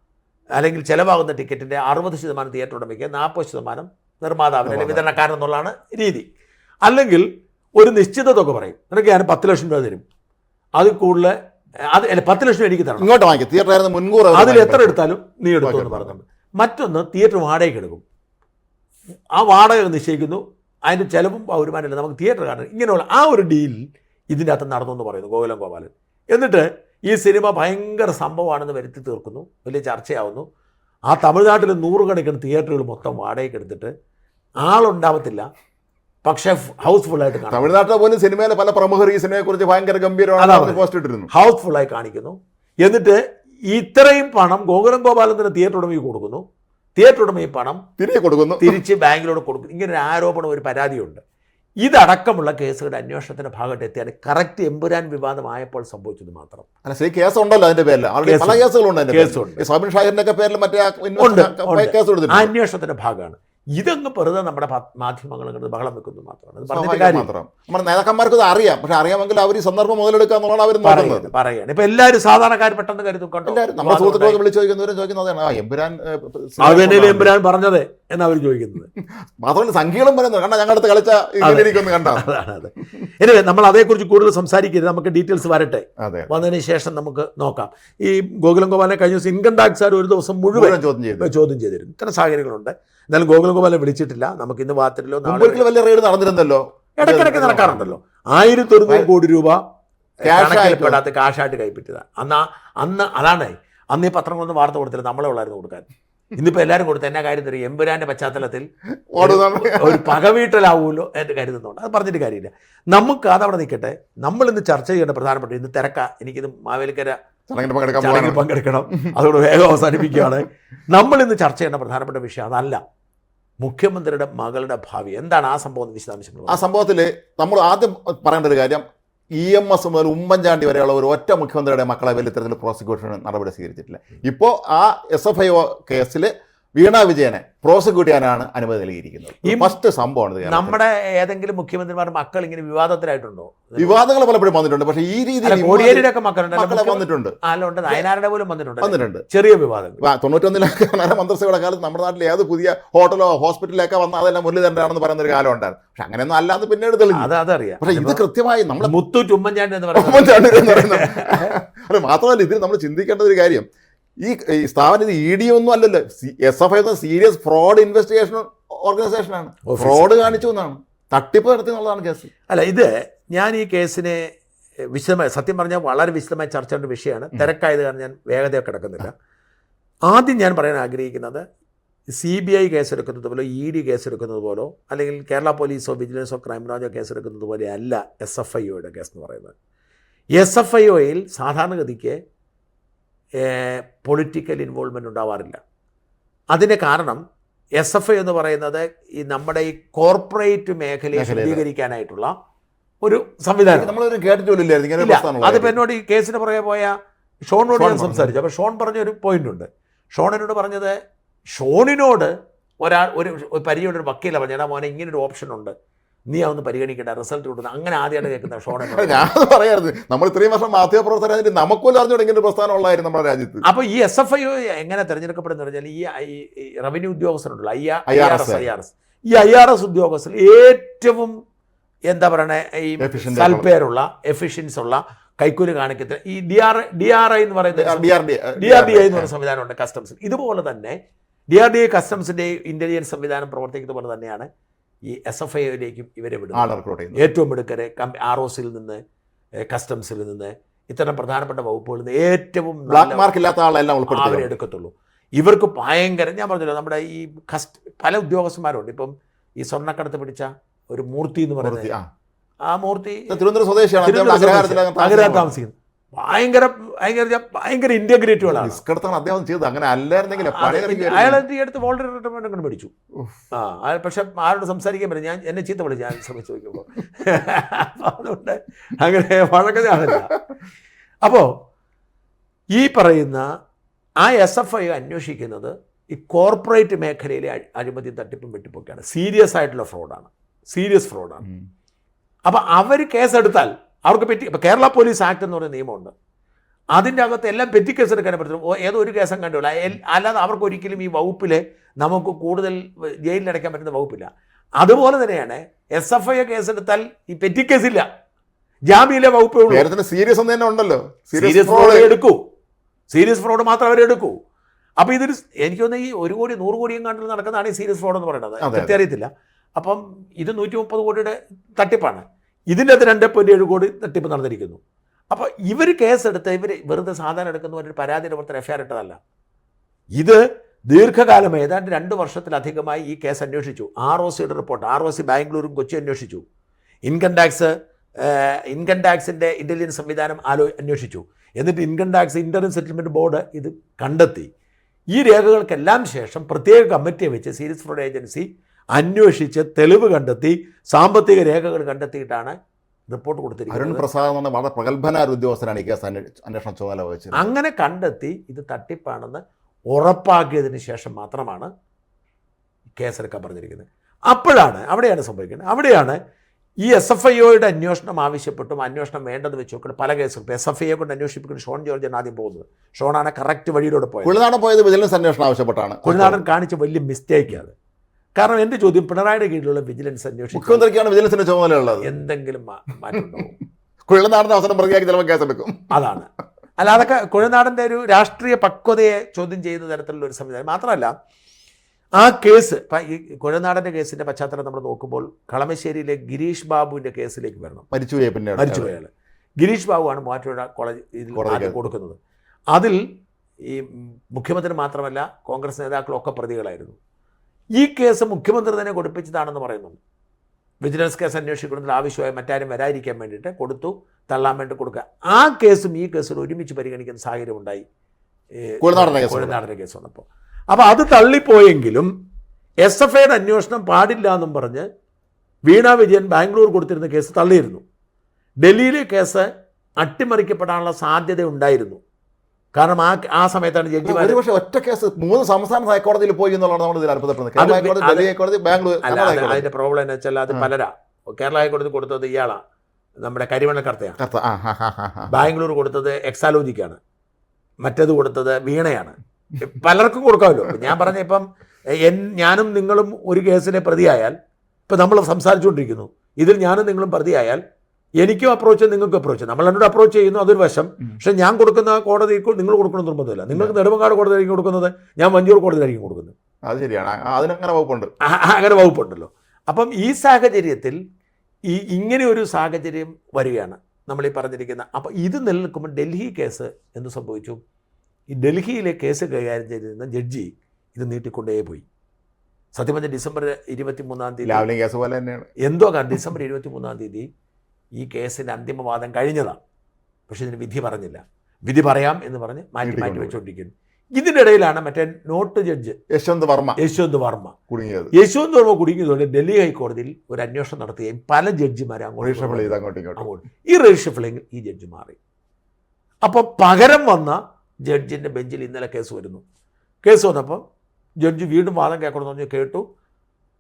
Speaker 1: അല്ലെങ്കിൽ ചിലവാകുന്ന ടിക്കറ്റിന്റെ അറുപത് ശതമാനം തിയേറ്റർ ഉടമയ്ക്ക് നാൽപ്പത് ശതമാനം നിർമ്മാതാവിന് വിതരണക്കാരൻ എന്നുള്ളതാണ് രീതി. അല്ലെങ്കിൽ ഒരു നിശ്ചിത തുക പറയും. നിനക്ക് ഞാൻ പത്ത് ലക്ഷം രൂപ തരും. അതിൽ കൂടുതൽ അത് അല്ല പത്ത് ലക്ഷം എനിക്ക് തരണം.
Speaker 2: ഇങ്ങോട്ട് വാങ്ങിക്കും. തിയേറ്റർ ആയിരുന്നു മുൻകൂർ
Speaker 1: അതിൽ എത്ര. എടുത്താലും നീ എടുത്തു എന്ന്. പറഞ്ഞിട്ടുണ്ട് മറ്റൊന്ന് തിയേറ്റർ വാടകയ്ക്ക് എടുക്കും. ആ വാടക നിശ്ചയിക്കുന്നു. അതിന്റെ ചിലവും പൗരമാനില്ല നമുക്ക് തിയേറ്റർ കാണുന്നത് ഇങ്ങനെയുള്ള ആ ഒരു ഡീൽ ഇതിന്റെ അകത്ത് നടന്നു എന്ന് പറയുന്നു ഗോകുലം ഗോപാലൻ. എന്നിട്ട് ഈ സിനിമ ഭയങ്കര സംഭവമാണെന്ന് വരുത്തി തീർക്കുന്നു. വലിയ ചർച്ചയാവുന്നു. ആ തമിഴ്നാട്ടിൽ നൂറുകണക്കിന് തിയേറ്ററുകൾ മൊത്തം വാടകയ്ക്ക് എടുത്തിട്ട് ആളുണ്ടാവത്തില്ല. പക്ഷേ ഹൗസ്ഫുള്ളായിട്ട് ആയിട്ട്
Speaker 2: തമിഴ്നാട്ടിലെ പോലും സിനിമയിലെ പല പ്രമുഖർ ഈ സിനിമയെ കുറിച്ച് ഭയങ്കര ഗംഭീരമാണ്. പോസ്റ്റ് ഇട്ടിരുന്നു.
Speaker 1: ഹൗസ്ഫുള്ളായി കാണിക്കുന്നു. എന്നിട്ട് ഇത്രയും പണം ഗോകുലം ഗോപാലത്തിന് തിയേറ്റർ ഉടമയ്ക്ക് കൊടുക്കുന്നു. തിയേറ്റർ ഉടമ ഈ പണം
Speaker 2: തിരികെ കൊടുക്കുന്നു.
Speaker 1: തിരിച്ച് ബാങ്കിലോട് കൊടുക്കുന്നു ഇങ്ങനെ ഒരു ആരോപണം ഒരു പരാതിയുണ്ട്. ഇതടക്കമുള്ള കേസുകളുടെ അന്വേഷണത്തിന്റെ ഭാഗത്ത് എത്തിയാണ് കറക്റ്റ് എമ്പുരാൻ വിവാദമായപ്പോൾ സംഭവിച്ചത് മാത്രം
Speaker 2: അല്ല ശരി കേസ് ഉണ്ടല്ലോ അതിന്റെ പേരിൽ ആൾറെഡി പല. കേസുകളുണ്ട്
Speaker 1: കേസുണ്ട്.
Speaker 2: സബിൻ ഷാഹിറിന്റെ ഒക്കെ പേരിൽ മറ്റേ. കേസ്
Speaker 1: ആ അന്വേഷണത്തിന്റെ ഭാഗമാണ് ഇതങ്ങ് വെറുതെ നമ്മുടെ മാധ്യമങ്ങൾ അങ്ങോട്ട് ബഹളം വെക്കുന്നത് മാത്രമാണ്.
Speaker 2: നമ്മുടെ നേതാക്കന്മാർക്ക് ഇത് അറിയാം. പക്ഷെ അറിയാമെങ്കിൽ അവർ ഈ സന്ദർഭം മുതലെടുക്കുക എന്നുള്ളതാണ് അവർ
Speaker 1: പറയുന്നത് പറയാണ് ഇപ്പൊ എല്ലാവരും സാധാരണക്കാർ പെട്ടെന്ന് കരുതും കണ്ടോ?
Speaker 2: നമ്മുടെ സുഹൃത്തുക്കളൊക്കെ വിളിച്ചു ചോദിക്കുന്നവരും ചോദിക്കുന്നതാണ് എമ്പുരാൻ.
Speaker 1: എമ്പുരാൻ പറഞ്ഞത് എന്നാ അവർ ചോദിക്കുന്നത്.
Speaker 2: മാത്രമല്ല സംഖ്യകളും പറയുന്നത്. കണ്ട ഞങ്ങളുടെ അടുത്ത് കളിച്ച കണ്ട?
Speaker 1: അതാണ് അത്. നമ്മൾ അതേക്കുറിച്ച് കൂടുതൽ സംസാരിക്കരുത്. നമുക്ക് ഡീറ്റെയിൽസ് വരട്ടെ. വന്നതിന് ശേഷം നമുക്ക് നോക്കാം. ഈ ഗോകുലം ഗോപാലിനെ കഴിഞ്ഞ ദിവസം ഇൻകം ടാക്സ് ഒരു ദിവസം മുഴുവൻ
Speaker 2: ചോദ്യം
Speaker 1: ചെയ്തിരുന്നു. ഇത്തരം സാഹചര്യങ്ങളുണ്ട്. എന്നാലും ഗോകുലം ഗോപാലിനെ വിളിച്ചിട്ടില്ല. നമുക്ക് ഇന്ന് വാർത്തയിലോ
Speaker 2: വലിയ റെയ്ഡ് നടന്നിരുന്നല്ലോ?
Speaker 1: ഇടയ്ക്കിടയ്ക്ക് നടക്കാറുണ്ടല്ലോ. ആയിരത്തി ഒരുന്നൂറ് കോടി രൂപ. കണക്കിൽപ്പെടാത്ത കാശായിട്ട് കൈപ്പറ്റിയതാണ് അന്ന് അന്ന് അതാണ്. അന്ന് ഈ പത്രങ്ങളൊന്നും വാർത്ത കൊടുത്തില്ല. നമ്മളെ ഉള്ളായിരുന്നു കൊടുക്കാൻ. ഇന്നിപ്പോ എല്ലാരും കൊടുത്തു എന്നാ കാര്യം തരും എമ്പുരാന്റെ പശ്ചാത്തലത്തിൽ ഒരു പകവീട്ടലാവുമല്ലോ എന്ന് കരുതുന്നുണ്ട്. അത് പറഞ്ഞിട്ട് കാര്യമില്ല. നമുക്ക് അതവിടെ നിൽക്കട്ടെ. നമ്മൾ ഇന്ന് ചർച്ച ചെയ്യേണ്ട പ്രധാനപ്പെട്ട ഇന്ന് തിരക്ക. എനിക്കിത് മാവേലിക്കര പങ്കെടുക്കണം. അതോട് വേഗം അവസാനിപ്പിക്കുകയാണ്. നമ്മൾ ഇന്ന് ചർച്ച ചെയ്യേണ്ട പ്രധാനപ്പെട്ട വിഷയം അതല്ല. മുഖ്യമന്ത്രിയുടെ മകളുടെ ഭാവി. എന്താണ് ആ സംഭവം വിശദാംശങ്ങൾ
Speaker 2: ആ സംഭവത്തിൽ നമ്മൾ ആദ്യം പറയേണ്ട ഒരു കാര്യം ഇ എം എസ് മുതൽ ഉമ്മൻചാണ്ടി വരെയുള്ള ഒരു ഒറ്റ മുഖ്യമന്ത്രിയുടെ മക്കളെ വലിയ തരത്തിൽ പ്രോസിക്യൂഷൻ നടപടി സ്വീകരിച്ചിട്ടില്ല. ഇപ്പോൾ ആ എസ് എഫ് ഐ ഒ കേസിൽ വീണ വിജയനെ പ്രോസിക്യൂട്ട് ചെയ്യാനാണ് അനുമതി നൽകിയിരിക്കുന്നത്.
Speaker 1: ഈ
Speaker 2: ഫസ്റ്റ് സംഭവമാണ്
Speaker 1: നമ്മുടെ ഏതെങ്കിലും മുഖ്യമന്ത്രിമാരുടെ മക്കൾ ഇങ്ങനെ വിവാദത്തിലായിട്ടുണ്ടോ?
Speaker 2: വിവാദങ്ങൾ പലപ്പോഴും വന്നിട്ടുണ്ട്. പക്ഷേ ഈ രീതിയിൽ
Speaker 1: ഒക്കെ മക്കളുണ്ട്
Speaker 2: മക്കളെ വന്നിട്ടുണ്ട്.
Speaker 1: അല്ലുണ്ട് നയനാരുടെ പോലും വന്നിട്ടുണ്ട്.
Speaker 2: വന്നിട്ടുണ്ട്.
Speaker 1: ചെറിയ വിവാദങ്ങൾ.
Speaker 2: തൊണ്ണൂറ്റൊന്നിലൊക്കെ തൊണ്ണൂറ്റൊന്നിലെ മന്ത്രിസഭയുടെ കാലത്ത് നമ്മുടെ നാട്ടിൽ ഏത് പുതിയ ഹോട്ടലോ ഹോസ്പിറ്റലിലൊക്കെ വന്നാൽ അതെല്ലാം മുരളീധരനാണെന്ന് പറയുന്ന ഒരു കാലം ഉണ്ടായിരുന്നു. പക്ഷെ അങ്ങനെയൊന്നും അല്ലാന്ന് പിന്നീട് തെളിഞ്ഞു.
Speaker 1: അത് അതറിയാം.
Speaker 2: പക്ഷെ ഇത് കൃത്യമായി നമ്മൾ
Speaker 1: മുത്തു ഉമ്മൻചാണ്ടി എന്ന് പറയുന്നത്
Speaker 2: ഉമ്മൻചാണ്ടി എന്ന് പറയുന്നത്. അല്ല മാത്രമല്ല ഇതിൽ നമ്മൾ ചിന്തിക്കേണ്ട ഒരു കാര്യം. ഈ സ്ഥാപനം ഇത് ഇ ഡി ഒന്നും അല്ലല്ലോ. എസ് എഫ് ഐ എന്ന സീരിയസ് ഫ്രോഡ് ഇൻവെസ്റ്റിഗേഷൻ ഓർഗനൈസേഷനാണ്
Speaker 1: ആണ്.
Speaker 2: ഫ്രോഡ് കാണിച്ചു എന്നാണ്. തട്ടിപ്പ് നടത്തി എന്നുള്ളതാണ് കേസ്.
Speaker 1: അല്ല ഇത് ഞാൻ ഈ കേസിനെ വിശദമായി സത്യം പറഞ്ഞാൽ വളരെ വിശദമായി ചർച്ച ചെയ്യേണ്ട വിഷയമാണ്. തിരക്കായത് കാരണം ഞാൻ വേഗത കിടക്കുന്നില്ല. ആദ്യം ഞാൻ പറയാൻ ആഗ്രഹിക്കുന്നത് സി ബി ഐ കേസെടുക്കുന്നത് പോലെ ഇ ഡി കേസെടുക്കുന്നത് പോലോ അല്ലെങ്കിൽ കേരള പോലീസോ വിജിലൻസോ ക്രൈംബ്രാഞ്ചോ കേസെടുക്കുന്നത് പോലെ അല്ല എസ് എഫ് ഐ ഒയുടെ കേസ് എന്ന് പറയുന്നത്. എസ് എഫ് ഐ ഒയിൽ സാധാരണഗതിക്ക് പൊളിറ്റിക്കൽ ഇൻവോൾവ്മെന്റ് ഉണ്ടാവാറില്ല. അതിന് കാരണം എസ് എഫ് ഐ എന്ന് പറയുന്നത് ഈ നമ്മുടെ ഈ കോർപ്പറേറ്റ് മേഖലയെ. ശുദ്ധീകരിക്കാനായിട്ടുള്ള ഒരു സംവിധാനം.
Speaker 2: നമ്മളൊരു കേട്ടിട്ടില്ലായിരുന്നു
Speaker 1: അതിപ്പോൾ. എന്നോട് ഈ കേസിന് പുറകെ പോയ ഷോണിനോട് ഞാൻ സംസാരിച്ചു. അപ്പോൾ ഷോൺ പറഞ്ഞൊരു പോയിന്റ് ഉണ്ട്. ഷോണിനോട് എന്നോട് പറഞ്ഞത് ഷോണിനോട് ഒരാൾ ഒരു പരിചയമുള്ള ഒരു വക്കീല പറഞ്ഞാൽ മോനെ ഇങ്ങനൊരു ഒരു ഓപ്ഷൻ ഉണ്ട്. നീ അതൊന്ന് പരിഗണിക്കേണ്ട റിസൾട്ട് കൊടുക്കുന്നത് അങ്ങനെ ആദ്യമായിട്ട് കേൾക്കുന്ന ഷോൺ
Speaker 2: ഞാൻ. പറയാറുണ്ട് നമ്മൾ ഇത്രയും വർഷം മാധ്യമപ്രവർത്തനം നമുക്കൊന്നും അറിഞ്ഞോ ഇങ്ങനെ പ്രസ്ഥാനം ഉള്ളായിരുന്നു നമ്മുടെ രാജ്യത്ത്.
Speaker 1: അപ്പൊ ഈ എസ് എഫ് ഐ എങ്ങനെ തെരഞ്ഞെടുക്കപ്പെടുന്ന പറഞ്ഞാൽ ഈ revenue ഉദ്യോഗസ്ഥരുണ്ടല്ലോ I R
Speaker 2: R
Speaker 1: S I R S. ഈ ഐ ആർ എസ് ഉദ്യോഗസ്ഥർ ഏറ്റവും എന്താ പറയണേ ഈ സൽപ്പേരുള്ള എഫിഷ്യൻസ് ഉള്ള കൈക്കൂലി കാണിക്കത്തിന് ഈ D R D R I എന്ന് പറയുന്ന
Speaker 2: ഡി ആർ ഡി
Speaker 1: ഐ എന്ന് പറയുന്ന സംവിധാനമുണ്ട് കസ്റ്റംസ് ഇതുപോലെ തന്നെ ഡി ആർ ഡി ഐ കസ്റ്റംസിന്റെ ഇന്റലിജൻസ് സംവിധാനം പ്രവർത്തിക്കുന്ന പോലെ തന്നെയാണ് ഈ എസ് എഫ് ഐയിലേക്കും ഇവരെ
Speaker 2: വിടും റിക്രൂട്ട് ചെയ്യുന്നു.
Speaker 1: ഏറ്റവും മിടുക്കരെ ആർ ഒസിൽ നിന്ന് കസ്റ്റംസിൽ നിന്ന് ഇത്തരം പ്രധാനപ്പെട്ട വകുപ്പുകളിൽ നിന്ന് ഏറ്റവും
Speaker 2: ബ്ലാക്ക് മാർക്ക് ഇല്ലാത്ത ആളെല്ലാം
Speaker 1: അവരെ എടുക്കത്തുള്ളൂ. ഇവർക്ക് ഭയങ്കര ഞാൻ പറഞ്ഞല്ലോ നമ്മുടെ ഈ കസ്റ്റ് പല ഉദ്യോഗസ്ഥന്മാരുണ്ട്. ഇപ്പം ഈ സ്വർണക്കടത്ത് പിടിച്ച ഒരു മൂർത്തി എന്ന് പറയുന്നത്
Speaker 2: ആ.
Speaker 1: മൂർത്തി
Speaker 2: തിരുവനന്തപുരം സ്വദേശിയാണ്. താമസിക്കുന്നത്.
Speaker 1: ഭയങ്കര ഭയങ്കര ഭയങ്കര ഇന്റഗ്രേറ്റീവുകളാണ്
Speaker 2: റിസ്ക് എടുത്താണ് അദ്ദേഹം ചെയ്തത്. അങ്ങനെ അല്ലായിരുന്നെങ്കിൽ
Speaker 1: അയാൾ
Speaker 2: എന്ത്
Speaker 1: എടുത്ത് അടുത്ത് വോളറി റിട്ടയർമെന്റ് കൊണ്ട് മേടിച്ചു ആ അയാൾ പക്ഷെ ആരോട് സംസാരിക്കാൻ പറ്റും ഞാൻ എന്നെ ചീത്ത വിളിച്ചു ഞാൻ ശ്രമിച്ചു നോക്കുമ്പോൾ അതുകൊണ്ട് അങ്ങനെ വഴക്കതാണില്ല അപ്പോൾ ഈ പറയുന്ന ആ എസ് എഫ് ഐ അന്വേഷിക്കുന്നത് ഈ കോർപ്പറേറ്റ് മേഖലയിലെ അഴി- അഴിമതി തട്ടിപ്പും വെട്ടിപ്പൊക്കെയാണ്. സീരിയസ് ആയിട്ടുള്ള ഫ്രോഡാണ് സീരിയസ് ഫ്രോഡാണ്
Speaker 2: അപ്പോൾ
Speaker 1: അപ്പം അവർ കേസെടുത്താൽ അവർക്ക് പെറ്റി ഇപ്പം കേരള പോലീസ് ആക്ട് എന്ന് പറയുന്ന നിയമമുണ്ട്. അതിന്റെ അകത്ത് എല്ലാം പെറ്റി കേസ് എടുക്കാൻ പറ്റും ഏതോ ഒരു കേസം കണ്ടുള്ള അല്ലാതെ അവർക്ക് ഒരിക്കലും ഈ വകുപ്പിൽ നമുക്ക് കൂടുതൽ ജയിലിൽ അടയ്ക്കാൻ പറ്റുന്ന വകുപ്പില്ല. അതുപോലെ തന്നെയാണ് എസ് എഫ് ഐ കേസെടുത്താൽ ഈ പെറ്റി കേസില്ല. ജാമ്യയിലെ വകുപ്പ്
Speaker 2: സീരിയസ് തന്നെ ഉണ്ടല്ലോ.
Speaker 1: സീരിയസ് ഫ്രോഡ് എടുക്കൂ. സീരിയസ് ഫ്രോഡ് മാത്രം അവരെടുക്കൂ അപ്പോൾ ഇതൊരു എനിക്ക് തോന്നുന്നു ഈ ഒരു കോടി നൂറ് കോടിയും കണ്ടിൽ നടക്കുന്നതാണ് ഈ സീരിയസ് ഫ്രോഡ് എന്ന് പറയുന്നത്. കൃത്യം അറിയത്തില്ല അപ്പം ഇത് നൂറ്റി മുപ്പത് കോടിയുടെ തട്ടിപ്പാണ്. ഇതിന്റെ അത് രണ്ട് പോയിന്റ് ഏഴ് കോടി തട്ടിപ്പ് നടന്നിരിക്കുന്നു. അപ്പോൾ ഇവർ കേസെടുത്ത് ഇവർ വെറുതെ സാധാരണ എടുക്കുന്ന ഒരു പരാതിയുടെ പുറത്ത് എഫ്ഐആർ ഇട്ടതല്ല. ഇത് ദീർഘകാലം ഏതാണ്ട് രണ്ട് വർഷത്തിലധികമായി ഈ കേസ് അന്വേഷിച്ചു. ആർ ഒ സിയുടെ റിപ്പോർട്ട് ആർ ഒ സി ബാംഗ്ലൂരും കൊച്ചി അന്വേഷിച്ചു. ഇൻകം ടാക്സ് ഇൻകം ടാക്സിന്റെ ഇന്റലിജൻസ് സംവിധാനം ആലോ അന്വേഷിച്ചു. എന്നിട്ട് income tax inter settlement board ഇത് കണ്ടെത്തി. ഈ രേഖകൾക്കെല്ലാം ശേഷം പ്രത്യേക കമ്മിറ്റിയെ വെച്ച് സീരിയസ് ഫ്രോഡ് ഏജൻസി അന്വേഷിച്ച് തെളിവ് കണ്ടെത്തി സാമ്പത്തിക രേഖകൾ കണ്ടെത്തിയിട്ടാണ് റിപ്പോർട്ട്
Speaker 2: അരുൺ
Speaker 1: കൊടുത്തിരിക്കുന്നത്
Speaker 2: പ്രസാദ് എന്ന് വളരെ പ്രഗത്ഭനായ ഉദ്യോഗസ്ഥനാണ് ഈ കേസ് അന്വേ- അന്വേഷണ ചുമതല വഹിച്ചത്
Speaker 1: അങ്ങനെ കണ്ടെത്തി ഇത് തട്ടിപ്പാണെന്ന് ഉറപ്പാക്കിയതിന് ശേഷം മാത്രമാണ് കേസെടുക്കാൻ പറഞ്ഞിരിക്കുന്നത്. അപ്പോഴാണ് അവിടെയാണ് സംഭവിക്കുന്നത്. അവിടെയാണ് ഈ എസ് എഫ് ഐ ഒയുടെ അന്വേഷണം ആവശ്യപ്പെട്ടും അന്വേഷണം വേണ്ടെന്ന് വെച്ച് നോക്കുന്ന പല കേസുകൾ എസ് എഫ് ഐയെ കൊണ്ട് അന്വേഷിപ്പിക്കുന്ന ഷോൺ ജോർജാണ് ആദ്യം പോകുന്നത്. ഷോണാണ് കറക്റ്റ് വഴിയിലൂടെ പോയത്.
Speaker 2: കുഴിനാടൻ പോയത് വിജിലൻസ് അന്വേഷണം ആവശ്യപ്പെട്ടാണ്.
Speaker 1: കുഴിനാടൻ കാണിച്ച വലിയ മിസ്റ്റേക്ക് അത്. കാരണം എന്റെ ചോദ്യം പിണറായിയുടെ കീഴിലുള്ള വിജിലൻസ്
Speaker 2: മുഖ്യമന്ത്രിക്കാണ് വിജിലൻസിന്റെ
Speaker 1: എന്തെങ്കിലും മാ- മാറ്റമുണ്ടാവും
Speaker 2: കുഴിനാടന്റെ അവസരം പ്രതിയാക്കി ചിലപ്പോൾ കേസെടുക്കും
Speaker 1: അതാണ്. അല്ലാതെ അതൊക്കെ കുഴനാടന്റെ ഒരു രാഷ്ട്രീയ പക്വതയെ ചോദ്യം ചെയ്യുന്ന തരത്തിലുള്ള ഒരു സംവിധാനം. മാത്രമല്ല ആ കേസ് ഈ കുഴനാടന്റെ കേസിന്റെ പശ്ചാത്തലം നമ്മൾ നോക്കുമ്പോൾ കളമശ്ശേരിയിലെ ഗിരീഷ് ബാബുവിന്റെ കേസിലേക്ക് വരണം.
Speaker 2: മരിച്ചുപോയി പിന്നെ
Speaker 1: മരിച്ചുപോയ ഗിരീഷ് ബാബുവാണ് മൂവാറ്റുപുഴ കോളേജ് ഇതിൽ കൊടുക്കുന്നത്. അതിൽ ഈ മുഖ്യമന്ത്രി മാത്രമല്ല കോൺഗ്രസ് നേതാക്കളൊക്കെ പ്രതികളായിരുന്നു. ഈ കേസ് മുഖ്യമന്ത്രി തന്നെ കൊടുപ്പിച്ചതാണെന്ന് പറയുന്നുണ്ട് വിജിലൻസ് കേസ് അന്വേഷിക്കുന്നതിൽ ആവശ്യമായ മറ്റാരും വരാതിരിക്കാൻ വേണ്ടിയിട്ട് കൊടുത്തു തള്ളാൻ വേണ്ടി കൊടുക്കുക. ആ കേസും ഈ കേസും ഒരുമിച്ച് പരിഗണിക്കുന്ന സാഹചര്യം ഉണ്ടായി.
Speaker 2: കുഴനാടന്റെ കേസ്
Speaker 1: വന്നപ്പോൾ അപ്പോൾ അത് തള്ളിപ്പോയെങ്കിലും എസ് എഫ് ഐയുടെ അന്വേഷണം പാടില്ല എന്നും പറഞ്ഞ് വീണ വിജയൻ ബാംഗ്ലൂർ കൊടുത്തിരുന്ന കേസ് തള്ളിയിരുന്നു. ഡൽഹിയിലെ കേസ് അട്ടിമറിക്കപ്പെടാനുള്ള സാധ്യത ഉണ്ടായിരുന്നു. കാരണം ആ ആ സമയത്താണ് ജഡ്ജിമാർ
Speaker 2: ഒരു പക്ഷേ ഒറ്റ കേസ് മൂന്ന് സംസ്ഥാന ഹൈക്കോടതിയിൽ പോയി എന്നുള്ളതാണ് നമ്മൾ ഇതിൽ അത്ഭുതപ്പെടുന്നത്. ബാംഗ്ലൂർ.
Speaker 1: അതിന്റെ പ്രോബ്ലം എന്ന് വെച്ചാൽ അത് പലരാ. കേരള ഹൈക്കോടതി കൊടുത്തത് ഇയാളാ. നമ്മുടെ
Speaker 2: കരിമണക്കർത്തയാണ്.
Speaker 1: ബാംഗ്ലൂർ കൊടുത്തത് എക്സാലോജിക്കാണ്. മറ്റേത് കൊടുത്തത് വീണയാണ്. പലർക്കും കൊടുക്കാമല്ലോ. ഞാൻ പറഞ്ഞ ഇപ്പം എൻ ഞാനും നിങ്ങളും ഒരു കേസിനെ പ്രതിയായാൽ ഇപ്പം നമ്മൾ സംസാരിച്ചുകൊണ്ടിരിക്കുന്നു. ഇതിൽ ഞാനും നിങ്ങളും പ്രതിയായാൽ എനിക്കും അപ്രോച്ച് നിങ്ങൾക്കും അപ്രോച്ച് നമ്മൾ എന്നോട് അപ്രോച്ച് ചെയ്യുന്നു അതൊരു വശം. പക്ഷെ ഞാൻ കൊടുക്കുന്ന കോടതിക്ക് നിങ്ങൾ കൊടുക്കണം നിർബന്ധമില്ല. നിങ്ങൾക്ക് നെടുമങ്ങാട് കോടതിയായിരിക്കും കൊടുക്കുന്നത് ഞാൻ വഞ്ചൂർ കോടതിയായിരിക്കും കൊടുക്കുന്നത്.
Speaker 2: അത് ശരിയാണ്. അതിനങ്ങനെ വകുപ്പുണ്ട്.
Speaker 1: അങ്ങനെ വകുപ്പുണ്ടല്ലോ. അപ്പം ഈ സാഹചര്യത്തിൽ ഈ ഇങ്ങനെ ഒരു സാഹചര്യം വരികയാണ് നമ്മൾ ഈ പറഞ്ഞിരിക്കുന്ന. അപ്പം ഇത് നിലനിൽക്കുമ്പോൾ ഡൽഹി കേസ് എന്ത് സംഭവിച്ചു? ഈ ഡൽഹിയിലെ കേസ് കൈകാര്യം ചെയ്തിരുന്ന ജഡ്ജി ഇത് നീട്ടിക്കൊണ്ടേ പോയി. സത്യം പറഞ്ഞാൽ ഡിസംബർ ഇരുപത്തി മൂന്നാം തീയതി
Speaker 2: രാവിലെ കേസ് പോലെ തന്നെയാണ്.
Speaker 1: എന്തോ കാരണം? ഡിസംബർ ഇരുപത്തി മൂന്നാം തീയതി ഈ കേസിന്റെ അന്തിമവാദം കഴിഞ്ഞതാണ്. പക്ഷേ ഇതിന് വിധി പറഞ്ഞില്ല. വിധി പറയാം എന്ന് പറഞ്ഞ് മാറ്റി മാറ്റി. വെച്ചുകൊണ്ടിരിക്കുന്നു ഇതിന്റെ ഇടയിലാണ് മറ്റേ നോട്ട് ജഡ്ജ്
Speaker 2: യശ്വന്ത് വർമ്മ
Speaker 1: യശ്വന്ത് വർമ്മ
Speaker 2: കുടുങ്ങിയത്.
Speaker 1: യശ്വന്ത് വർമ്മ കുടുങ്ങിയതോടെ ഡൽഹി ഹൈക്കോടതിയിൽ ഒരു അന്വേഷണം നടത്തുകയും പല ജഡ്ജിമാരെ അങ്ങോട്ട് ഈ റീഷഫിളിംഗ് ഈ ജഡ്ജ് മാറി. അപ്പോൾ പകരം വന്ന ജഡ്ജിന്റെ ബെഞ്ചിൽ ഇന്നലെ കേസ് വരുന്നു. കേസ് വന്നപ്പോൾ ജഡ്ജ് വീണ്ടും വാദം കേൾക്കണമെന്ന് പറഞ്ഞ് കേട്ടു.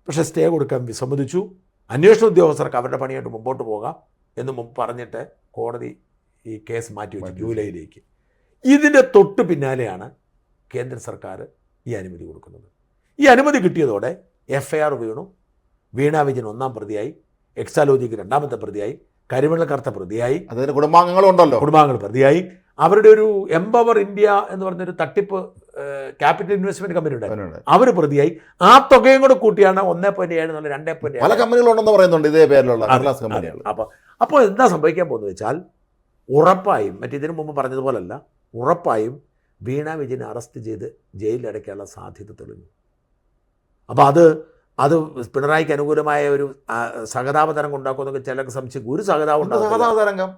Speaker 1: പക്ഷേ സ്റ്റേ കൊടുക്കാൻ വിസമ്മതിച്ചു. അന്വേഷണ ഉദ്യോഗസ്ഥർക്ക് അവരുടെ പണിയായിട്ട് മുമ്പോട്ട് പോകാം എന്ന് മുമ്പ് പറഞ്ഞിട്ട് കോടതി ഈ കേസ് മാറ്റി വെച്ചു ജൂലൈയിലേക്ക്. ഇതിന്റെ തൊട്ട് പിന്നാലെയാണ് കേന്ദ്ര സർക്കാർ ഈ അനുമതി കൊടുക്കുന്നത്. ഈ അനുമതി കിട്ടിയതോടെ എഫ് ഐ ആർ വീണു. വീണ വിജയൻ ഒന്നാം പ്രതിയായി എക്സാലോജിക്ക് രണ്ടാമത്തെ പ്രതിയായി കരിമണൽ കറുത്ത പ്രതിയായി
Speaker 2: അതിന് കുടുംബാംഗങ്ങളുണ്ടല്ലോ.
Speaker 1: കുടുംബാംഗങ്ങൾ പ്രതിയായി. അവരുടെ ഒരു എംപവർ ഇന്ത്യ എന്ന് പറഞ്ഞൊരു തട്ടിപ്പ് ക്യാപിറ്റൽ ഇൻവെസ്റ്റ്മെന്റ് കമ്പനി ഉണ്ടായിരുന്നു. അവർ പ്രതിയായി. ആ തുകയും കൂടെ കൂട്ടിയാണ് ഒന്നേ പോയിന്റ് ഏഴ് എന്നുള്ള രണ്ടേ പോയിന്റ്
Speaker 2: പല കമ്പനികളുണ്ടെന്ന് പറയുന്നുണ്ട് ഇതേ പേരിലുള്ള കമ്പനികൾ
Speaker 1: അപ്പോൾ അപ്പോൾ എന്താ സംഭവിക്കാൻ പോകുന്നത് വെച്ചാൽ ഉറപ്പായും മറ്റിതിനു മുമ്പ് പറഞ്ഞതുപോലല്ല ഉറപ്പായും വീണ വിജയനെ അറസ്റ്റ് ചെയ്ത് ജയിലിലടയ്ക്കാനുള്ള സാധ്യത തെളിഞ്ഞു. അപ്പോൾ അത് അത് പിണറായിക്ക് അനുകൂലമായ ഒരു ആ, സഹതാപതരം ഉണ്ടാക്കുമെന്നൊക്കെ ചിലർക്ക് സംശയിക്കും ഒരു സഹതാപം ഉണ്ടാകത്തില്ല.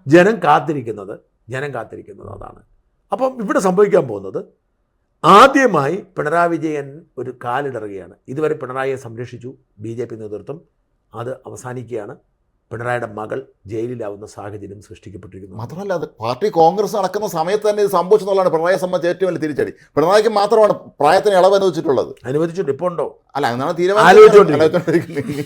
Speaker 1: ജനം കാത്തിരിക്കുന്നത് ജനം കാത്തിരിക്കുന്നത് അതാണ്. അപ്പം ഇവിടെ സംഭവിക്കാൻ പോകുന്നത് ആദ്യമായി പിണറായി വിജയൻ ഒരു കാലിടറുകയാണ്. ഇതുവരെ പിണറായിയെ സംരക്ഷിച്ചു ബി ജെ പി നേതൃത്വം. അത് അവസാനിക്കുകയാണ്. പിണറായിയുടെ മകൾ ജയിലിലാവുന്ന സാഹചര്യം സൃഷ്ടിക്കപ്പെട്ടിരിക്കുന്നു.
Speaker 2: മാത്രമല്ല അത് പാർട്ടി കോൺഗ്രസ് നടക്കുന്ന സമയത്ത് തന്നെ ഇത് സംഭവിച്ചെന്നുള്ളതാണ് പിണറായിയെ സംബന്ധിച്ച് ഏറ്റവും വലിയ തിരിച്ചടി. പിണറായിക്ക് മാത്രമാണ് പ്രായത്തിന് ഇളവ് അനുവദിച്ചിട്ടുള്ളത്.
Speaker 1: അനുവദിച്ചിട്ടുണ്ട്. ഇപ്പോൾ ഉണ്ടോ?
Speaker 2: അല്ല എന്നാണ്
Speaker 1: ആലോചിച്ചുകൊണ്ടിരിക്കുന്നത്.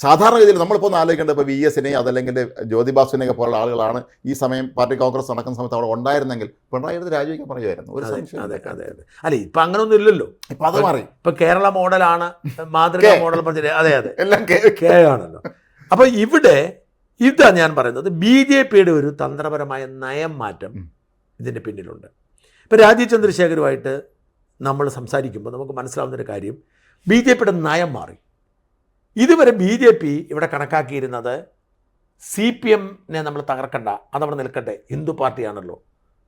Speaker 2: സാധാരണ രീതിയിൽ നമ്മളിപ്പോൾ ഒന്ന് ആലോചിക്കേണ്ടത് ഇപ്പോൾ വി എസിനെയും അതല്ലെങ്കിൽ ജ്യോതിബാസുവിനെയൊക്കെ പോലുള്ള ആളുകളാണ് ഈ സമയം പാർട്ടി കോൺഗ്രസ് നടക്കുന്ന സമയത്ത് അവിടെ ഉണ്ടായിരുന്നെങ്കിൽ പിണറായി എടുത്ത് രാജിവെക്കാൻ പറയുമായിരുന്നു. ഒരു സംശയം
Speaker 1: അതെ അതെ അതെ. അല്ല ഇപ്പം അങ്ങനൊന്നും ഇല്ലല്ലോ.
Speaker 2: ഇപ്പൊ അത് മാറി.
Speaker 1: ഇപ്പം കേരള മോഡലാണ് മാതൃക മോഡൽ പറഞ്ഞത് അതെ അതെ.
Speaker 2: എല്ലാം കേ-
Speaker 1: ആണല്ലോ. അപ്പോൾ ഇവിടെ ഇതാ ഞാൻ പറയുന്നത്. ബി ജെ പിയുടെ ഒരു തന്ത്രപരമായ നയം മാറ്റം
Speaker 2: ഇതിന്റെ
Speaker 1: ഇതിന്റെ പിന്നിലുണ്ട്. ഇപ്പൊ രാജീവ് ചന്ദ്രശേഖരുമായിട്ട് നമ്മൾ സംസാരിക്കുമ്പോൾ നമുക്ക് മനസ്സിലാവുന്നൊരു കാര്യം ബി ജെ പിയുടെ നയം മാറി. ഇതുവരെ ബി ജെ പി ഇവിടെ കണക്കാക്കിയിരുന്നത് സി പി എമ്മിനെ നമ്മൾ തകർക്കണ്ട അതവിടെ നിൽക്കട്ടെ. ഹിന്ദു പാർട്ടിയാണല്ലോ.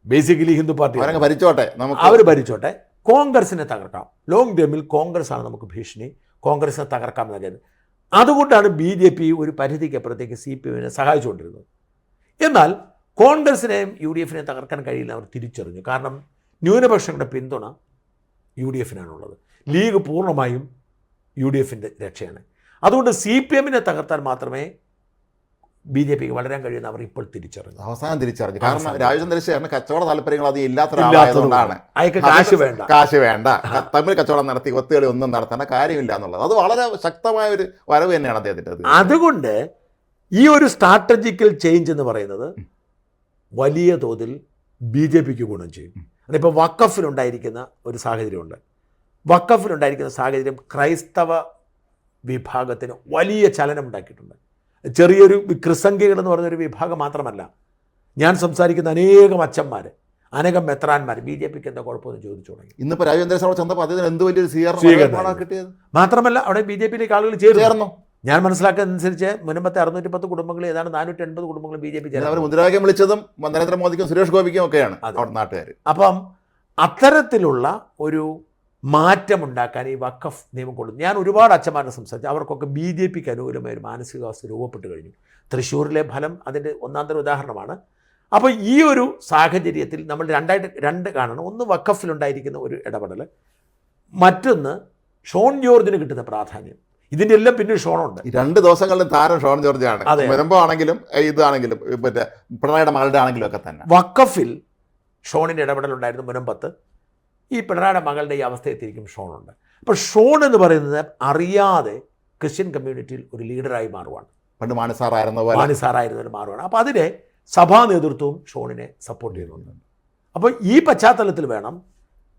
Speaker 1: ബേസിക്കലി ഹിന്ദു പാർട്ടി
Speaker 2: ഭരിച്ചോട്ടെ
Speaker 1: അവർ ഭരിച്ചോട്ടെ. കോൺഗ്രസിനെ തകർക്കാം. ലോങ് ടേമിൽ കോൺഗ്രസ് ആണ് നമുക്ക് ഭീഷണി. കോൺഗ്രസിനെ തകർക്കാം എന്ന് കരുതുന്നത് അതുകൊണ്ടാണ് ബി ജെ പി ഒരു പരിധിക്ക് അപ്പുറത്തേക്ക് സി പി എമ്മിനെ സഹായിച്ചുകൊണ്ടിരുന്നത്. എന്നാൽ കോൺഗ്രസിനെയും യു ഡി എഫിനെയും തകർക്കാൻ കഴിയില്ല അവർ തിരിച്ചറിഞ്ഞു. കാരണം ന്യൂനപക്ഷങ്ങളുടെ പിന്തുണ യു ഡി എഫിനാണുള്ളത്. ലീഗ് പൂർണമായും യു ഡി എഫിന്റെ രക്ഷയാണ്. അതുകൊണ്ട് സി പി എമ്മിനെ തകർത്താൻ മാത്രമേ ബി ജെ പിക്ക് വളരാൻ കഴിയുന്ന അവർ ഇപ്പോൾ തിരിച്ചറിഞ്ഞു.
Speaker 2: അവസാനം തിരിച്ചറിഞ്ഞു. കാരണം. രാജചന്ദ്രശേഖരന് കച്ചവട താല്പര്യങ്ങൾ അത് ഇല്ലാത്ത
Speaker 1: ഇല്ലാത്തതുകൊണ്ട്
Speaker 2: ഒരാളായതുകൊണ്ടാണ്
Speaker 1: അയക്ക് കാശ് വേണ്ട.
Speaker 2: കാശ് വേണ്ട. തമ്മിൽ കച്ചവടം നടത്തി ഒത്തുകളി ഒന്നും നടത്തേണ്ട കാര്യമില്ല എന്നുള്ളത്. അത് വളരെ ശക്തമായ ഒരു വരവ് തന്നെയാണ് അദ്ദേഹത്തിന്റെ
Speaker 1: അതുകൊണ്ട് ഈ ഒരു സ്ട്രാറ്റജിക്കൽ ചേഞ്ച് എന്ന് പറയുന്നത് വലിയ തോതിൽ ബി ജെ പിക്ക് ഗുണം ചെയ്യും. അതിപ്പോൾ വക്കഫിലുണ്ടായിരിക്കുന്ന ഒരു സാഹചര്യമുണ്ട്. വക്കഫിലുണ്ടായിരിക്കുന്ന സാഹചര്യം ക്രൈസ്തവ വിഭാഗത്തിന് വലിയ ചലനം ഉണ്ടാക്കിയിട്ടുണ്ട് ചെറിയൊരു ക്രിസംഖ്യകൾ എന്ന് ഒരു വിഭാഗം മാത്രമല്ല. ഞാൻ സംസാരിക്കുന്ന അനേകം അച്ഛന്മാർ അനേകം മെത്രാന്മാർ ബി ജെ പിക്ക് എന്താ കുഴപ്പമെന്ന് ചോദിച്ചു തുടങ്ങി.
Speaker 2: ഇന്നിപ്പോൾ രാജേന്ദ്ര സഭ ചെന്നപ്പോൾ അതിന് എന്ത് വലിയൊരു
Speaker 1: സ്വീകരണം
Speaker 2: കിട്ടിയത്?
Speaker 1: മാത്രമല്ല അവിടെ ബി ജെ പിയിലേക്ക് ആളുകൾ ചേർന്നു. ഞാൻ മനസ്സിലാക്കുന്നതനുസരിച്ച് മുൻപത്തെ അറുന്നൂറ്റി പത്ത് കുടുംബങ്ങൾ ഏതാണ്ട് നാനൂറ്റി എൺപത് കുടുംബങ്ങൾ ബി ജെ പി
Speaker 2: അവർ മുദ്രാവാക്യം വിളിച്ചതും നരേന്ദ്രമോദിക്കും സുരേഷ് ഗോപിക്കും ഒക്കെയാണ് നാട്ടുകാർ
Speaker 1: അപ്പം അത്തരത്തിലുള്ള ഒരു മാറ്റമുണ്ടാക്കാൻ ഈ വഖഫ് നിയമം കൊടുത്തു ഞാൻ ഒരുപാട് അച്ഛന്മാരെ സംസാരിച്ചു. അവർക്കൊക്കെ ബി ജെ പിക്ക് അനുകൂലമായ ഒരു മാനസികാവസ്ഥ രൂപപ്പെട്ട് കഴിഞ്ഞു. തൃശ്ശൂരിലെ ഫലം അതിന്റെ ഒന്നാം തരം ഉദാഹരണമാണ്. അപ്പോൾ ഈ ഒരു സാഹചര്യത്തിൽ നമ്മൾ രണ്ടായിട്ട് രണ്ട് കാണണം. ഒന്ന് വഖഫിലുണ്ടായിരിക്കുന്ന ഒരു ഇടപെടൽ മറ്റൊന്ന് ഷോൺ ജോർജിന് കിട്ടുന്ന പ്രാധാന്യം. ഇതിന്റെ എല്ലാം പിന്നെ ഷോണുണ്ട്.
Speaker 2: രണ്ട് ദിവസങ്ങളിലും താരം ഷോൺ ജോർജ് ആണ് വരുമ്പോൾ ആണെങ്കിലും ഇതാണെങ്കിലും മറ്റേ പിണറായിയുടെ മകളുടെ ആണെങ്കിലും ഒക്കെ തന്നെ.
Speaker 1: വക്കഫിൽ ഷോണിന്റെ ഇടപെടലുണ്ടായിരുന്നു മുനമ്പത്ത്. ഈ പിണറായിയുടെ മകളുടെ ഈ അവസ്ഥയെത്തിയിരിക്കും ഷോണുണ്ട്. അപ്പോൾ ഷോൺ എന്ന് പറയുന്നത് അറിയാതെ ക്രിസ്ത്യൻ കമ്മ്യൂണിറ്റിയിൽ ഒരു ലീഡറായി മാറുവാണ്.
Speaker 2: പണ്ട് മാണിസാറായിരുന്ന പോലെ.
Speaker 1: മാറുവാണ്. അപ്പോൾ അതിനെ സഭാ നേതൃത്വവും ഷോണിനെ സപ്പോർട്ട് ചെയ്യുന്നുണ്ട്. അപ്പോൾ ഈ പശ്ചാത്തലത്തിൽ വേണം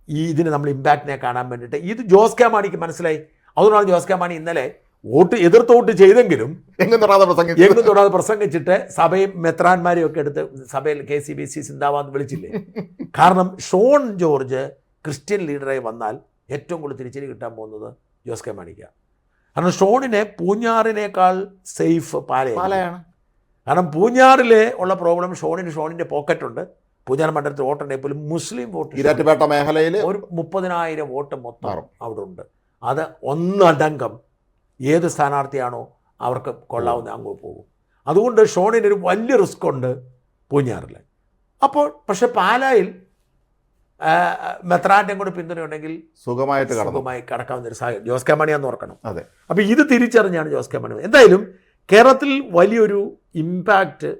Speaker 1: ഈ ഇതിന് നമ്മൾ ഇമ്പാക്റ്റിനെ കാണാൻ വേണ്ടിയിട്ട്. ഇത് ജോസ് കെ മാണിക്ക് മനസ്സിലായി. അതുകൊണ്ടാണ് ജോസ് കെ മാണി ഇന്നലെ വോട്ട് എതിർത്ത് വോട്ട് ചെയ്തെങ്കിലും
Speaker 2: എങ്ങും തൊടാതെ പ്രസംഗിച്ചു.
Speaker 1: എങ്ങും തൊടാതെ പ്രസംഗിച്ചിട്ട് സഭയും മെത്രാന്മാരെയും ഒക്കെ എടുത്ത് സഭയിൽ കെ സി ബി സി സിന്ദാബാദ് വിളിച്ചില്ലേ? കാരണം ഷോൺ ജോർജ് ക്രിസ്ത്യൻ ലീഡറായി വന്നാൽ ഏറ്റവും കൂടുതൽ തിരിച്ചടി കിട്ടാൻ പോകുന്നത് ജോസ് കെ മാണിക്ക. കാരണം ഷോണിനെ പൂഞ്ഞാറിനേക്കാൾ സേഫ് പാലയാണ്.
Speaker 2: പാലയാണ്.
Speaker 1: കാരണം പൂഞ്ഞാറിലെ ഉള്ള പ്രോബ്ലം ഷോണിന് ഷോണിന്റെ പോക്കറ്റുണ്ട്. പൂഞ്ഞാർ മണ്ഡലത്തിൽ വോട്ടുണ്ടെങ്കിൽ പോലും മുസ്ലിം വോട്ട്
Speaker 2: ഈരാറ്റുപേട്ട മേഖലയിൽ
Speaker 1: ഒരു മുപ്പതിനായിരം വോട്ട് മൊത്തം. അവിടെ ഉണ്ട് അത് ഒന്നടങ്കം ഏത് സ്ഥാനാർത്ഥിയാണോ അവർക്ക് കൊള്ളാവുന്ന അങ്ങ് പോകും. അതുകൊണ്ട് ഷോണിന് ഒരു വലിയ റിസ്ക് ഉണ്ട് പൂഞ്ഞാറിൽ അപ്പോൾ പക്ഷെ പാലായിൽ ആ, മെത്രാന്റെയും കൂടെ പിന്തുണയുണ്ടെങ്കിൽ
Speaker 2: സുഖമായിട്ട്
Speaker 1: സുഖമായി കടക്കാവുന്ന ഒരു സാഹചര്യം ജോസ് കെ മണിയാന്ന് ഓർക്കണം.
Speaker 2: അതെ.
Speaker 1: അപ്പോൾ ഇത് തിരിച്ചറിഞ്ഞാണ് ജോസ് കെ മണി. എന്തായാലും കേരളത്തിൽ വലിയൊരു ഇമ്പാക്റ്റ്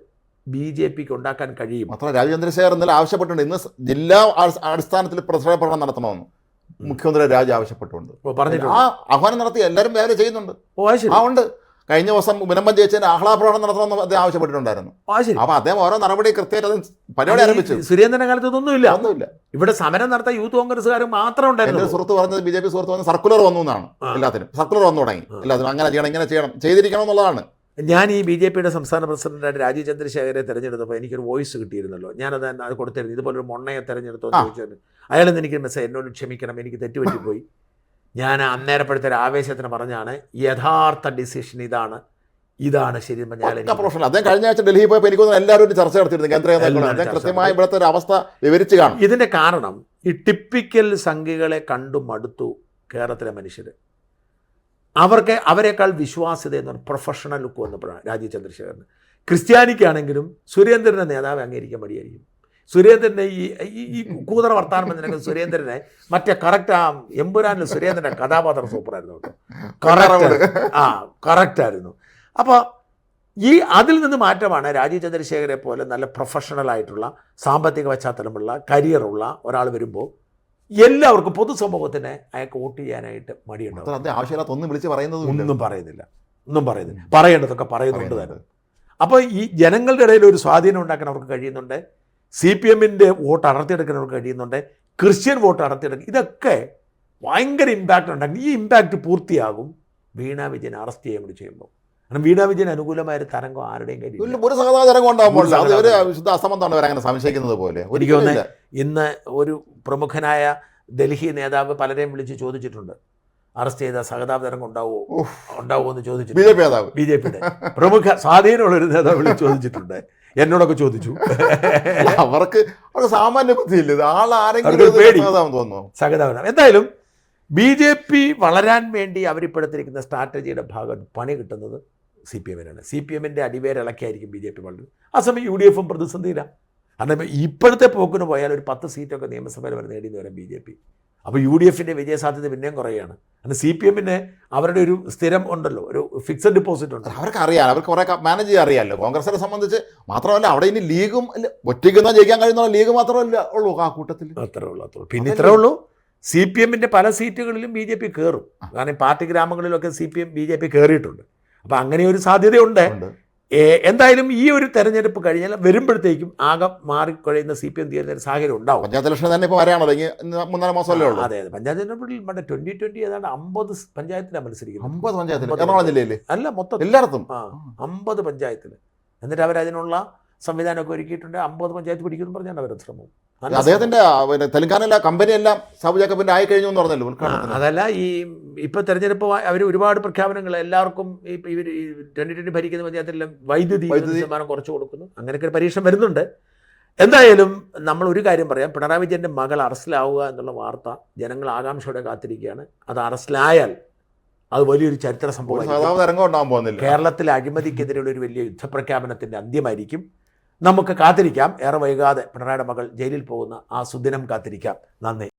Speaker 1: ബി ജെ പിക്ക് ഉണ്ടാക്കാൻ കഴിയും.
Speaker 2: മാത്രമല്ല രാജചന്ദ്രശേഖർ ഇന്നലെ ആവശ്യപ്പെട്ടിട്ടുണ്ട്. ഇന്ന് ജില്ലാ അടിസ്ഥാനത്തിൽ പ്രചരണ പ്രകടനം നടത്തണമെന്ന് മുഖ്യമന്ത്രി രാജ ആവശ്യപ്പെട്ടുകൊണ്ട് ആ ആഹ്വാനം നടത്തി എല്ലാവരും വേറെ ചെയ്യുന്നുണ്ട്. ആ ഉണ്ട്. കഴിഞ്ഞ ദിവസം മുനമ്പം ചേച്ചിന്റെ ആഹ്ലാപ്രകടനം നടത്തണമെന്ന് അദ്ദേഹം ആവശ്യപ്പെട്ടിട്ടുണ്ടായിരുന്നു. അപ്പൊ അദ്ദേഹം ഓരോ നടപടി കൃത്യമായിട്ട് അത് പരിപാടി ആരംഭിച്ചു.
Speaker 1: സുരേന്ദ്രന്റെ കാലത്ത് ഇതൊന്നുമില്ല.
Speaker 2: ഒന്നുമില്ല.
Speaker 1: ഇവിടെ സമരം നടത്ത യൂത്ത് കോൺഗ്രസ്സുകാർ മാത്രം ഉണ്ടായിരുന്നു.
Speaker 2: സുഹൃത്ത് പറഞ്ഞത് ബി ജെ പി സുഹൃത്ത് പറഞ്ഞ സർക്കുലർ വന്നു എന്നാണ് എല്ലാത്തിനും. സർക്കുലർ വന്നു തുടങ്ങി. എല്ലാത്തിനും അങ്ങനെ ചെയ്യണം ഇങ്ങനെ ചെയ്യണം. ചെയ്തിരിക്കണം എന്നുള്ളതാണ്.
Speaker 1: ഞാൻ ഈ ബി ജെ പിയുടെ സംസ്ഥാന പ്രസിഡന്റായിട്ട് രാജീവ് ചന്ദ്രശേഖരെ തെരഞ്ഞെടുത്തപ്പോൾ എനിക്കൊരു വോയിസ് കിട്ടിയിരുന്നല്ലോ. ഞാനത് അത് കൊടുത്തിരുന്നു. ഇതുപോലൊരു മൊണ്ണയെ തെരഞ്ഞെടുത്തോ. ചോദിച്ചു അയാളെന്ന് എനിക്ക് മെസ്സേജ് എന്നോട് ക്ഷമിക്കണം എനിക്ക് തെറ്റുപറ്റിപ്പോയി. ഞാൻ അന്നേരപ്പെടുത്ത ഒരു ആവേശത്തിന് പറഞ്ഞാണ് യഥാർത്ഥ ഡിസിഷൻ ഇതാണ്. ഇതാണ് ശരി
Speaker 2: പ്രൊഫഷണൽ അദ്ദേഹം കഴിഞ്ഞ ആഴ്ച ഡൽഹി പോയപ്പോൾ എനിക്ക് തോന്നുന്നു എല്ലാവരും ഒരു ചർച്ച നടത്തിയിരുന്നു കേന്ദ്ര. അദ്ദേഹം കൃത്യമായി. ഇവിടുത്തെ ഒരു അവസ്ഥ വിവരിച്ചു കാണും.
Speaker 1: ഇതിന്റെ കാരണം ഈ ടിപ്പിക്കൽ സംഖ്യകളെ കണ്ടു മടുത്തു കേരളത്തിലെ മനുഷ്യർ അവർക്ക് അവരെക്കാൾ വിശ്വാസ്യത എന്ന് പറഞ്ഞ പ്രൊഫഷണൽ ലുക്ക് വന്നപ്പോഴാണ് രാജീവ് ചന്ദ്രശേഖരന്. ക്രിസ്ത്യാനിക്കാണെങ്കിലും സുരേന്ദ്രന്റെ നേതാവ് അംഗീകരിക്കാൻ മടിയായിരിക്കും സുരേന്ദ്രനെ ഈ ഈ- കൂതറ വർത്താനം എന്നതിനൊക്കെ സുരേന്ദ്രനെ മറ്റേ കറക്റ്റ് ആ എമ്പുരാനിൽ സുരേന്ദ്രന്റെ കഥാപാത്രം സൂപ്പറായിരുന്നു കേട്ടോ. കറക്റ്റ് ആ കറക്റ്റ് ആയിരുന്നു. അപ്പോൾ ഈ അതിൽ നിന്ന് മാറ്റമാണ് രാജീവ് ചന്ദ്രശേഖരെ പോലെ നല്ല പ്രൊഫഷണൽ ആയിട്ടുള്ള സാമ്പത്തിക പശ്ചാത്തലമുള്ള കരിയറുള്ള ഒരാൾ വരുമ്പോൾ എല്ലാവർക്കും പൊതുസമൂഹത്തിന് അയാൾക്ക് വോട്ട് ചെയ്യാനായിട്ട് മടിയുണ്ടാവും.
Speaker 2: ആവശ്യമില്ലാത്ത ഒന്നും വിളിച്ച് പറയുന്നത്
Speaker 1: ഒന്നും പറയുന്നില്ല. ഒന്നും പറയുന്നില്ല. പറയേണ്ടതൊക്കെ പറയുന്നുണ്ട്
Speaker 2: പറയുന്നുണ്ട്.
Speaker 1: തന്നെ അപ്പോൾ ഈ ജനങ്ങളുടെ ഇടയിൽ ഒരു സ്വാധീനം ഉണ്ടാക്കാൻ അവർക്ക് കഴിയുന്നുണ്ട്. സി പി എമ്മിന്റെ വോട്ട് അടർത്തിയെടുക്കാൻ അവർക്ക് കഴിയുന്നുണ്ട് ക്രിസ്ത്യൻ വോട്ട് അടർത്തിയെടുക്കുക ഇതൊക്കെ ഭയങ്കര ഇമ്പാക്റ്റ് ഉണ്ടാക്കും. ഈ ഇമ്പാക്റ്റ് പൂർത്തിയാകും വീണ വിജയൻ അറസ്റ്റ് ചെയ്യുകയും കൂടി ചെയ്യുമ്പോൾ. കാരണം വീണ വിജയൻ അനുകൂലമായ ഒരു തരംഗം ആരുടെയും
Speaker 2: കഴിയും
Speaker 1: കയ്യിൽ
Speaker 2: ഒരു ഉണ്ടാകുമ്പോൾ അസംബന്ധമാണ് ഇവരങ്ങനെ സംശയിക്കുന്നത് പോലെ.
Speaker 1: എനിക്ക് തോന്നുന്നത് ഇന്ന് ഒരു പ്രമുഖനായ ഡൽഹി നേതാവ് പലരെയും വിളിച്ച് ചോദിച്ചിട്ടുണ്ട്. അറസ്റ്റ് ചെയ്ത സഹതാപ തരംഗം ഉണ്ടാവുമോ
Speaker 2: ഉണ്ടാവോ
Speaker 1: ഉണ്ടാവുമോ എന്ന്
Speaker 2: ബി
Speaker 1: ചോദിച്ചിട്ടുണ്ട്
Speaker 2: ജെ പി നേതാവ്.
Speaker 1: ബി ജെ പിയുടെ പ്രമുഖ സ്വാധീനമുള്ള ഒരു നേതാവ് വിളിച്ച് ചോദിച്ചിട്ടുണ്ട്. എന്നോടൊക്കെ ചോദിച്ചു.
Speaker 2: അവർക്ക് അവർക്ക് സാമാന്യ ബുദ്ധിയില്ല. ആളാരെങ്കിലും ആൾ ആരെങ്കിലും തോന്നുന്നു?
Speaker 1: സഹതാപനം എന്തായാലും ബി ജെ പി വളരാൻ വേണ്ടി അവരിപ്പെടുത്തിരിക്കുന്ന സ്ട്രാറ്റജിയുടെ ഭാഗം പണി കിട്ടുന്നത് സി പി എമ്മിനാണ്. സി പി എമ്മിന്റെ അടിവേരിളക്കിയായിരിക്കും ബി ജെ പി വളരുന്നത്. ആ സമയം യു ഡി എഫും പ്രതിസന്ധിയിലാണ്. കാരണം ഇപ്പോഴത്തെ പോക്കിന് പോയാൽ ഒരു പത്ത് സീറ്റൊക്കെ നിയമസഭയിൽ വരെ നേടിയെന്ന് വരാം ബി ജെ പി. അപ്പോൾ യു ഡി എഫിന്റെ വിജയസാധ്യത പിന്നെയും കുറയുകയാണ്. അത് സി പി എമ്മിന് അവരുടെ ഒരു സ്ഥിരം ഉണ്ടല്ലോ ഒരു ഫിക്സഡ് ഡിപ്പോസിറ്റ് ഉണ്ട്.
Speaker 2: അവർക്ക് അറിയാം അവർക്ക് കുറെ മാനേജ് ചെയ്യാൻ അറിയാമല്ലോ കോൺഗ്രസിനെ സംബന്ധിച്ച് മാത്രമല്ല അവിടെ ഇനി ലീഗും അല്ല ഒറ്റയ്ക്ക് നിന്നാ ജയിക്കാൻ കഴിയുന്ന ലീഗ് മാത്രമല്ല ഉള്ളൂ ആ കൂട്ടത്തിൽ.
Speaker 1: അത്രേ ഉള്ളൂ അത്രേ ഉള്ളൂ. പിന്നെ ഇത്രേ ഉള്ളൂ സി പി എമ്മിന്റെ പല സീറ്റുകളിലും ബി ജെ പി കയറും കാരണം party ഗ്രാമങ്ങളിലൊക്കെ C P M B J P കയറിയിട്ടുണ്ട് അപ്പോൾ അങ്ങനെ ഒരു സാധ്യതയുണ്ട്. എന്തായാലും ഈ ഒരു തെരഞ്ഞെടുപ്പ് കഴിഞ്ഞാൽ വരുമ്പോഴത്തേക്കും ആകെ മാറിക്കഴിയുന്ന സി പി എം തീരുന്ന ഒരു സാഹചര്യം ഉണ്ടാവും.
Speaker 2: പഞ്ചായത്ത് ഇലക്ഷൻ തന്നെ ഇപ്പോൾ വരാണല്ലോ. മൂന്നാൽ മാസമല്ലേ ഉള്ളൂ.
Speaker 1: അതെ അതെ. പഞ്ചായത്ത് തെരഞ്ഞെടുപ്പിൽ മറ്റേ ട്വന്റി ട്വന്റി ഏതാണ്ട് അമ്പത് പഞ്ചായത്തിലാണ് മത്സരിക്കുന്നത്.
Speaker 2: അമ്പത് പഞ്ചായത്തിൽ എറണാകുളം ജില്ലയിൽ
Speaker 1: അല്ല മൊത്തം.
Speaker 2: എല്ലായിടത്തും.
Speaker 1: ആ അമ്പത് പഞ്ചായത്തിൽ എന്നിട്ട് അവരതിനുള്ള സംവിധാനമൊക്കെ ഒരുക്കിയിട്ടുണ്ട്. അമ്പത് പഞ്ചായത്ത് പിടിക്കുമെന്ന് പറഞ്ഞാണ് അവരുടെ ശ്രമം.
Speaker 2: അദ്ദേഹത്തിന്റെ പിന്നെ തെലങ്കാനയിലെ കമ്പനി എല്ലാം സാബു ജാക്കബിന്റെ ആയി കഴിഞ്ഞു എന്ന് പറഞ്ഞല്ലോ
Speaker 1: അതല്ല ഈ ഇപ്പൊ തെരഞ്ഞെടുപ്പ് അവർ ഒരുപാട് പ്രഖ്യാപനങ്ങൾ എല്ലാവർക്കും ഇവർ ട്വന്റി ട്വന്റി ഭരിക്കുന്ന പഞ്ചായത്തിലെല്ലാം വൈദ്യുതി. ശതമാനം കുറച്ച് കൊടുക്കുന്നു. അങ്ങനെയൊക്കെ ഒരു പരീക്ഷ വരുന്നുണ്ട്. എന്തായാലും നമ്മൾ ഒരു കാര്യം പറയാം. പിണറായി വിജയന്റെ മകൾ അറസ്റ്റിലാവുക എന്നുള്ള വാർത്ത ജനങ്ങൾ ആകാംക്ഷയോടെ കാത്തിരിക്കുകയാണ്. അത് അറസ്റ്റിലായാൽ അത് വലിയൊരു ചരിത്ര സംഭവം കേരളത്തിലെ അഴിമതിക്കെതിരെയുള്ള ഒരു വലിയ യുദ്ധപ്രഖ്യാപനത്തിന്റെ അന്ത്യമായിരിക്കും. നമുക്ക് കാത്തിരിക്കാം. ഏറെ വൈകാതെ പിണറായിയുടെ മകൾ ജയിലിൽ പോകുന്ന ആ സുദിനം കാത്തിരിക്കാം. നന്ദി.